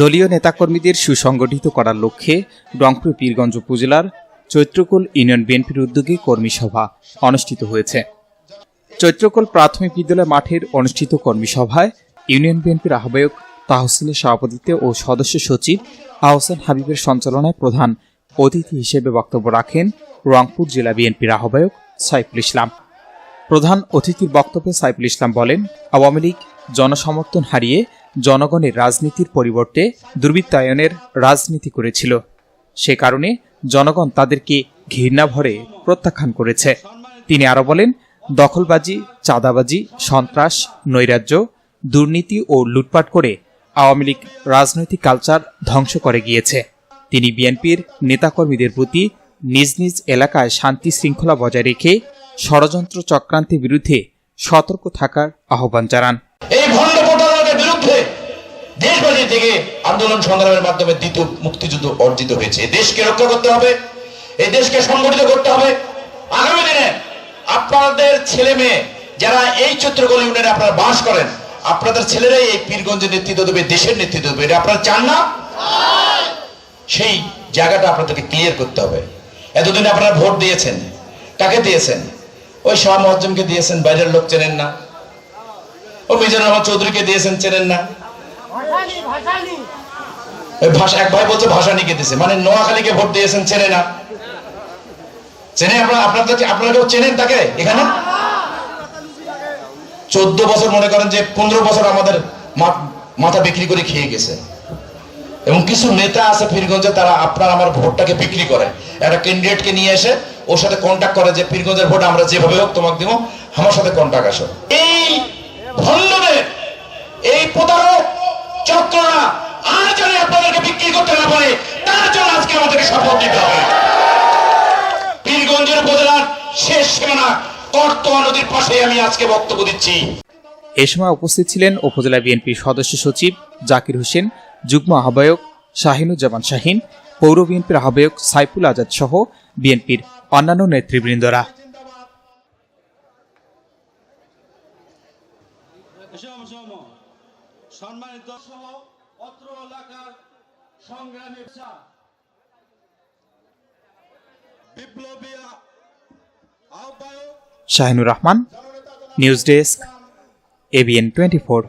দলীয় নেতাকর্মীদের সুসংগঠিত করার লক্ষ্যে রংপুর পীরগঞ্জ উপজেলার চৈত্রকুল ইউনিয়ন বিএনপির উদ্যোগে কর্মী সভা অনুষ্ঠিত হয়েছে। চৈত্রকুল প্রাথমিক বিদ্যালয় মাঠের অনুষ্ঠিত কর্মী সভায় ইউনিয়ন বিএনপির আহ্বায়ক তাহসিলের সভাপতিত্বে ও সদস্য সচিব আহসান হাবিবের সঞ্চালনায় প্রধান অতিথি হিসেবে বক্তব্য রাখেন রংপুর জেলা বিএনপির আহ্বায়ক সাইফুল ইসলাম। প্রধান অতিথির বক্তব্যে সাইফুল ইসলাম বলেন, আওয়ামী লীগ জনসমর্থন হারিয়ে জনগণের রাজনীতির পরিবর্তে দুর্বৃত্তায়নের রাজনীতি করেছিল। সে কারণে জনগণ তাদেরকে ঘৃণা ভরে প্রত্যাখ্যান করেছে। তিনি আরও বলেন, দখলবাজি, চাঁদাবাজি, সন্ত্রাস, নৈরাজ্য, দুর্নীতি ও লুটপাট করে আওয়ামী লীগ রাজনৈতিক কালচার ধ্বংস করে গিয়েছে। তিনি বিএনপির নেতাকর্মীদের প্রতি নিজ নিজ এলাকায় শান্তি শৃঙ্খলা বজায় রেখে ষড়যন্ত্র চক্রান্তের বিরুদ্ধে সতর্ক থাকার আহ্বান জানান। বিরুদ্ধে দেশবাসী থেকে আন্দোলন সংগ্রামের মাধ্যমে দ্বিতীয় মুক্তিযুদ্ধ অর্জিত হয়েছে। দেশকে রক্ষা করতে হবে, এই দেশকে সংগঠিত করতে হবে। আগামী দিনে আপনাদের ছেলে মেয়ে যারা এই চিত্রকল ইউনিয়নে আপনারা বাস করেন, আপনাদের ছেলেরাই এই পীরগঞ্জের নেতৃত্ব দেবে, দেশের নেতৃত্ব দেবে। এটা আপনারা চান না? সেই জায়গাটা আপনাদেরকে ক্লিয়ার করতে হবে। এতদিন আপনারা ভোট দিয়েছেন। কাকে দিয়েছেন? ওই শাহ মহজ্জমকে দিয়েছেন, বাইরের লোক চেনেন না। ও মিজানুর রহমান চৌধুরীকে দিয়েছেন চেনেন না? ভাষা এক ভাই বলছে ভাষানিকে দিয়েছে। মানে নোয়াখালীকে ভোট দিয়েছেন চেনে না? চেনে? আপনারা আপনাদের আপনারা কেউ চেনেন তাকে এখানে? চোদ্দ বছর মনে করেন যে পনেরো বছর আমাদের মাথা বিক্রি করে খেয়ে গেছে। এবং কিছু নেতা আছে পীরগঞ্জে তারা আপনার আমার ভোটটাকে বিক্রি করে। একটা ক্যান্ডিডেটকে নিয়ে এসে ওর সাথে কন্ট্যাক্ট করে যে পীরগঞ্জের ভোট আমরা যেভাবে হোক তোমাকে দিব আমার সাথে কন্ট্যাক্ট আসো। এই এই প্রতারক চক্ররা আর যেন আপনাদেরকে বিক্রি করতে না পারে, তার জন্য আজকে আমাদেরকে শপথ নিতে হবে। পীরগঞ্জের উপজেলার শেষ সীমানা কর্তোয়া নদীর পাশে আমি আজকে বক্তব্য দিচ্ছি। এ সময় উপস্থিত ছিলেন উপজেলা বিএনপির সদস্য সচিব জাকির হোসেন, যুগ্ম আহ্বায়ক শাহিনুজ্জামান শাহিন, পৌর বিএনপির আহ্বায়ক সাইফুল আজাদ সহ বিএনপির অন্যান্য নেতৃবৃন্দরা। সম্মানিত সহ অত্র এলাকার সংগ্রামী চা বিপ্লবী আহ্বায়ক Shahinur Rahman news desk ABN twenty four.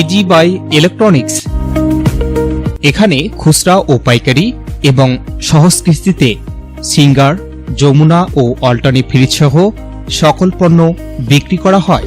Easy buy electronics. এখানে খুচরা ও পাইকারি এবং সহজ কিস্তিতে সিঙ্গার যমুনা ও অল্টারনি ফ্রিজ সহ সকল পণ্য বিক্রি করা হয়।